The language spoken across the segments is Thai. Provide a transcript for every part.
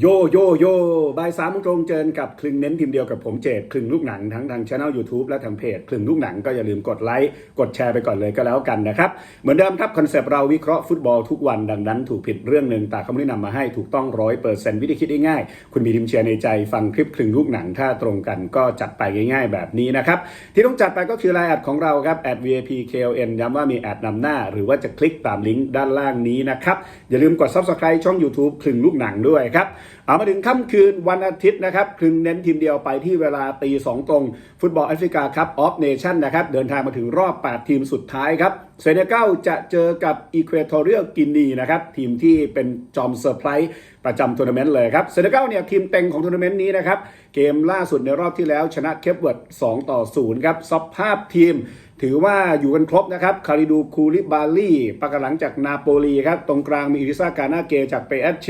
โยโยโยบ่ายสามโมงตรงเจอกับคลึงเน้นทีมเดียวกับผมเจดคลึงลูกหนังทั้งทางช่อง YouTube และทางเพจคลึงลูกหนังก็อย่าลืมกดไลค์กดแชร์ไปก่อนเลยก็แล้วกันนะครับ เหมือนเดิมครับคอนเซปต์เราวิเคราะห์ฟุตบอลทุกวันดังนั้น ถูกผิดเรื่องหนึ่งแต่เขาไม่ได้นำมาให้ถูกต้องร้อยเปอร์เซ็นต์วิธีคิดง่ายๆคุณมีทีมเชียร์ในใจฟังคลิปคลึงลูกหนังถ้าตรงกันก็จัดไปง่าย ๆ แบบนี้นะครับที่ต้องจัดไปก็คือไลน์แอดของเราครับ @vap kln ย้ำว่ามีแอดนำหน้า หรือว่าจะคลิกตามลิงก์ด้านล่างนี้นะครับอย่าลืมกด subscribe ช่อง YouTube คลึงลูกหนังด้วยครับเอามาถึงค่ำคืนวันอาทิตย์นะครับคลึงเน้นทีมเดียวไปที่เวลาตีสองตรง ฟุตบอลแอฟริกาคัพออฟเนชั่นนะครับเดินทางมาถึงรอบ 8 ทีมสุดท้ายครับเซเนกัลจะเจอกับอีควอทอเรียลกินีนะครับทีมที่เป็นจอมเซอร์ไพรส์ประจำทัวร์นาเมนต์เลยครับเซเนกัลเนี่ยทีมเต็งของทัวร์นาเมนต์นี้นะครับเกมล่าสุดในรอบที่แล้วชนะเคปเวิร์ด2ต่อ0ครับสภาพทีม ถือว่าอยู่กันครบนะครับ คาริดูคูลิบาลีปากหลังจากนาโปลีครับ ตรงกลางมีอิริซากานาเกจากเปเอสเช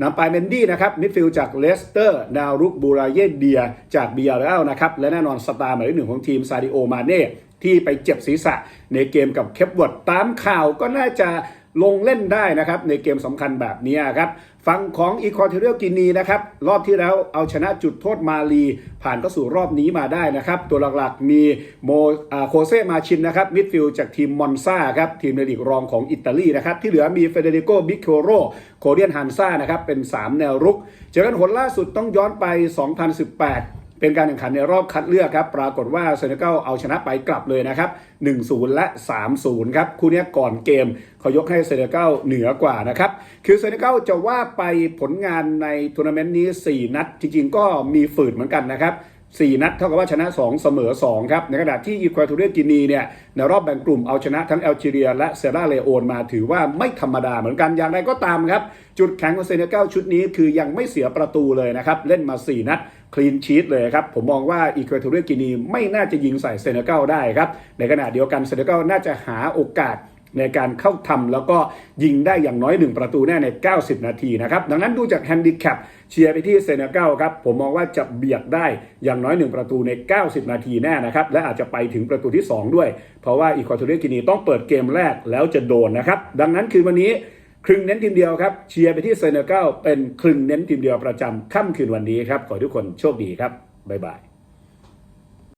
นำไปเมนดี้นะครับ มิดฟิลด์จากเลสเตอร์ ดาวรุกบูราเยเดีย จากเบียร์แล้วนะครับ และแน่นอนสตาร์หมายเลขหนึ่งของทีมซาดิโอมาเน่ที่ไปเจ็บศีรษะในเกมกับเคปเวิร์ดตามข่าวก็น่าจะ ลงเล่นได้นะครับในเกมสำคัญแบบนี้ครับฝั่งของอีควอเทเรียลกินีนะครับรอบที่แล้วเอาชนะจุดโทษมาลี ผ่านเข้าสู่รอบนี้มาได้นะครับ ตัวหลักๆมีโมอ่าโคเซมาชินนะครับมิดฟิลด์จากทีมมอนซาครับทีมในลีกรองของอิตาลีนะครับที่เหลือมีเฟเดริโกบิคโคโรโคเดียนฮันซานะครับเป็น 3 แนวรุก เจอกันหนล่าสุดต้องย้อนไป 2018 เป็นการแข่งขันในรอบคัดเลือกครับ ปรากฏว่าเซเนกัลเอาชนะไปกลับเลยนะครับ 1-0 และ 3-0 ครับ คู่นี้ก่อนเกมเขายกให้เซเนกัลเหนือกว่านะครับ คือเซเนกัลจะว่าไปผลงานในทัวร์นาเมนต์นี้ 4 นัด จริงๆ ก็มีฝืดเหมือนกันนะครับ 4 นัดเท่ากับว่าชนะ 2 เสมอ 2 ครับ ในขณะที่อีควอทอเรียกินีเนี่ยในรอบแบ่งกลุ่มเอาชนะทั้งแอลจีเรีย และเซราเลโอนมาถือว่าไม่ธรรมดาเหมือนกันอย่างไรก็ตามครับ จุดแข็งของเซเนกัลชุดนี้คือยังไม่เสียประตูเลยนะครับ เล่นมา 4 นัดคลีนชีตเลยครับ ผมมองว่าอีควอทอเรียกินีไม่น่าจะยิงใส่เซเนกัลได้ครับในขณะเดียวกันเซเนกัลน่าจะหาโอกาส ในการเข้าทำแล้วก็ยิงได้อย่างน้อย 1 ประตูแน่ใน 90 นาทีนะครับ ดังนั้นดูจากแฮนดิแคปเชียร์ไปที่เซเนกัลครับ ผมมองว่าจะเบียดได้อย่างน้อย 1 ประตูใน 90 นาทีแน่นะครับ และอาจจะไปถึงประตูที่ 2 ด้วย เพราะว่าอีควอทอเรียกินีต้องเปิดเกมแรกแล้วจะโดนนะครับ ดังนั้นคือวันนี้ครึ่งเน้นทีมเดียวครับเชียร์ไปที่เซเนกัลเป็นครึ่งเน้นทีมเดียวประจำค่ำคืนวันนี้ครับขอทุกคนโชคดีครับบ๊ายบาย